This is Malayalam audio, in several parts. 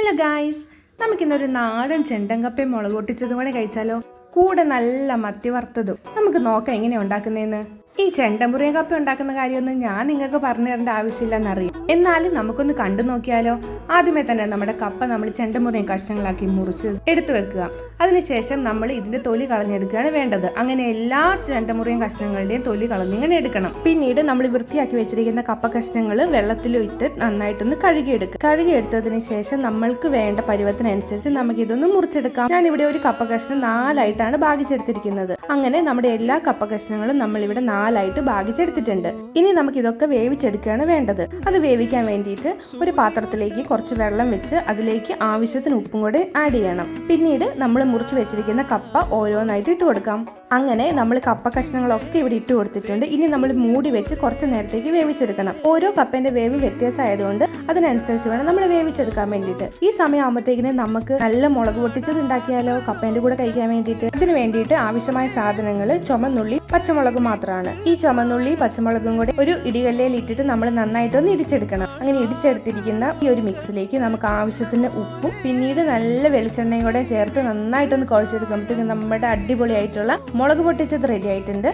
ഹലോ ഗായ്സ് നമുക്കിന്നൊരു നാടൻ ചെണ്ടങ്കപ്പയും മുളക് പൊട്ടിച്ചതും കൂടെ കഴിച്ചാലോ? കൂടെ നല്ല മത്തി വറുത്തതും. നമുക്ക് നോക്കാം എങ്ങനെയാ ഉണ്ടാക്കുന്നതെന്ന് ഈ ചെണ്ടമുറിയ കപ്പ ഉണ്ടാക്കുന്ന കാര്യമൊന്നും ഞാൻ നിങ്ങൾക്ക് പറഞ്ഞു തരേണ്ട ആവശ്യമില്ലെന്നറിയാം. എന്നാലും നമുക്കൊന്ന് കണ്ടു നോക്കിയാലോ? ആദ്യമേ തന്നെ നമ്മുടെ കപ്പ നമ്മൾ ചെണ്ടമുറിയും കഷ്ണങ്ങളാക്കി മുറിച്ച് എടുത്തു വെക്കുക. അതിനുശേഷം നമ്മൾ ഇതിന്റെ തൊലി കളഞ്ഞെടുക്കുകയാണ് വേണ്ടത്. അങ്ങനെ എല്ലാ ചെണ്ടമുറിയും കഷ്ണങ്ങളുടെയും തൊലി കളഞ്ഞിങ്ങനെ എടുക്കണം. പിന്നീട് നമ്മൾ വൃത്തിയാക്കി വെച്ചിരിക്കുന്ന കപ്പ കഷ്ണങ്ങൾ വെള്ളത്തിലിട്ട് നന്നായിട്ടൊന്ന് കഴുകിയെടുക്കുക. കഴുകിയെടുത്തതിന് ശേഷം നമ്മൾക്ക് വേണ്ട പരുവത്തിനനുസരിച്ച് നമുക്ക് ഇതൊന്ന് മുറിച്ചെടുക്കാം. ഞാൻ ഇവിടെ ഒരു കപ്പ കഷ്ണം നാലായിട്ടാണ് ഭാഗിച്ചെടുത്തിരിക്കുന്നത്. അങ്ങനെ നമ്മുടെ എല്ലാ കപ്പ കഷ്ണങ്ങളും നമ്മൾ ഇവിടെ നാലായിട്ട് ഭാഗിച്ചെടുത്തിട്ടുണ്ട്. ഇനി നമുക്ക് ഇതൊക്കെ വേവിച്ചെടുക്കുകയാണ് വേണ്ടത്. അത് വേവിക്കാൻ വേണ്ടിയിട്ട് ഒരു പാത്രത്തിലേക്ക് കുറച്ച് വെള്ളം വെച്ച് അതിലേക്ക് ആവശ്യത്തിന് ഉപ്പും കൂടെ ആഡ് ചെയ്യണം. പിന്നീട് നമ്മൾ മുറിച്ച് വെച്ചിരിക്കുന്ന കപ്പ ഓരോന്നായിട്ട് ഇട്ട് കൊടുക്കാം. അങ്ങനെ നമ്മൾ കപ്പ കഷ്ണങ്ങളൊക്കെ ഇവിടെ ഇട്ട് കൊടുത്തിട്ടുണ്ട്. ഇനി നമ്മൾ മൂടി വെച്ച് കുറച്ച് നേരത്തേക്ക് വേവിച്ചെടുക്കണം. ഓരോ കപ്പന്റെ വേവ് വ്യത്യാസമായതുകൊണ്ട് അതിനനുസരിച്ച് വേണം നമ്മൾ വേവിച്ചെടുക്കാൻ വേണ്ടിയിട്ട്. ഈ സമയം ആകുമ്പോഴത്തേക്കിന് നമുക്ക് നല്ല മുളക് പൊട്ടിച്ചത് ഉണ്ടാക്കിയാലോ കപ്പേന്റെ കൂടെ കഴിക്കാൻ വേണ്ടിയിട്ട്? ഇതിന് വേണ്ടിയിട്ട് ആവശ്യമായ സാധനങ്ങൾ ചുമന്നുള്ളി പച്ചമുളക് മാത്രമാണ് ഈ ചുമന്നുള്ളി പച്ചമുളകും കൂടെ ഒരു ഇടികല്ലയിൽ ഇട്ടിട്ട് നമ്മൾ നന്നായിട്ടൊന്ന് ഇടിച്ചെടുക്കണം. അങ്ങനെ ഇടിച്ചെടുത്തിരിക്കുന്ന ഈ ഒരു മിക്സിലേക്ക് നമുക്ക് ആവശ്യത്തിന് ഉപ്പും പിന്നീട് നല്ല വെളിച്ചെണ്ണയും കൂടെ ചേർത്ത് നന്നായിട്ടൊന്ന് കുഴച്ചെടുക്കുമ്പോഴത്തേക്കും നമ്മുടെ അടിപൊളിയായിട്ടുള്ള മുളക് പൊട്ടിച്ചത് റെഡി ആയിട്ടുണ്ട്.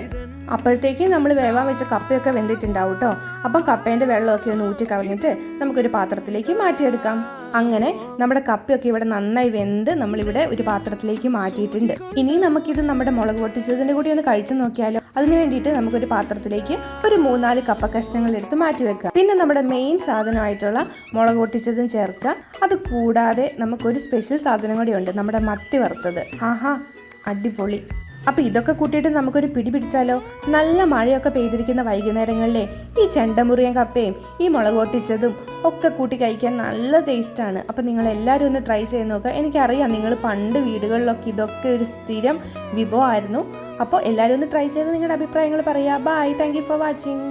അപ്പോഴത്തേക്കും നമ്മൾ വേവാൻ വെച്ച കപ്പയൊക്കെ വെന്തിട്ടുണ്ടാവും കേട്ടോ അപ്പം കപ്പേന്റെ വെള്ളമൊക്കെ ഒന്ന് ഊറ്റി കളഞ്ഞിട്ട് നമുക്കൊരു പാത്രത്തിലേക്ക് മാറ്റിയെടുക്കാം. അങ്ങനെ നമ്മുടെ കപ്പയൊക്കെ ഇവിടെ നന്നായി വെന്ത് നമ്മളിവിടെ ഒരു പാത്രത്തിലേക്ക് മാറ്റിയിട്ടുണ്ട്. ഇനി നമുക്കിത് നമ്മുടെ മുളക് പൊട്ടിച്ചതിന്റെ കൂടി ഒന്ന് കഴിച്ചു നോക്കിയാലോ? അതിന് വേണ്ടിയിട്ട് നമുക്കൊരു പാത്രത്തിലേക്ക് ഒരു മൂന്നാൽ കപ്പ കഷ്ണങ്ങൾ എടുത്ത് മാറ്റി വെക്കുക. പിന്നെ നമ്മുടെ മെയിൻ സാധനമായിട്ടുള്ള മുളക് പൊട്ടിച്ചതും ചേർക്കുക. അത് കൂടാതെ നമുക്കൊരു സ്പെഷ്യൽ സാധനം കൂടി ഉണ്ട് നമ്മുടെ മത്തി വറുത്തത്. ആഹാ അടിപൊളി. അപ്പോൾ ഇതൊക്കെ കൂട്ടിയിട്ട് നമുക്കൊരു പിടി പിടിച്ചാലോ? നല്ല മഴയൊക്കെ പെയ്തിരിക്കുന്ന വൈകുന്നേരങ്ങളിലെ ഈ ചെണ്ടമുറിയൻ കപ്പയും ഈ മുളക് പൊട്ടിച്ചതും ഒക്കെ കൂട്ടി കഴിക്കാൻ നല്ല ടേസ്റ്റാണ് അപ്പോൾ നിങ്ങൾ എല്ലാവരും ഒന്ന് ട്രൈ ചെയ്ത് നോക്കുക എനിക്കറിയാം നിങ്ങൾ പണ്ട് വീടുകളിലൊക്കെ ഇതൊക്കെ ഒരു സ്ഥിരം വിഭവമായിരുന്നു. അപ്പോൾ എല്ലാവരും ഒന്ന് ട്രൈ ചെയ്ത് നിങ്ങളുടെ അഭിപ്രായങ്ങൾ പറയുക. Bye thank for watching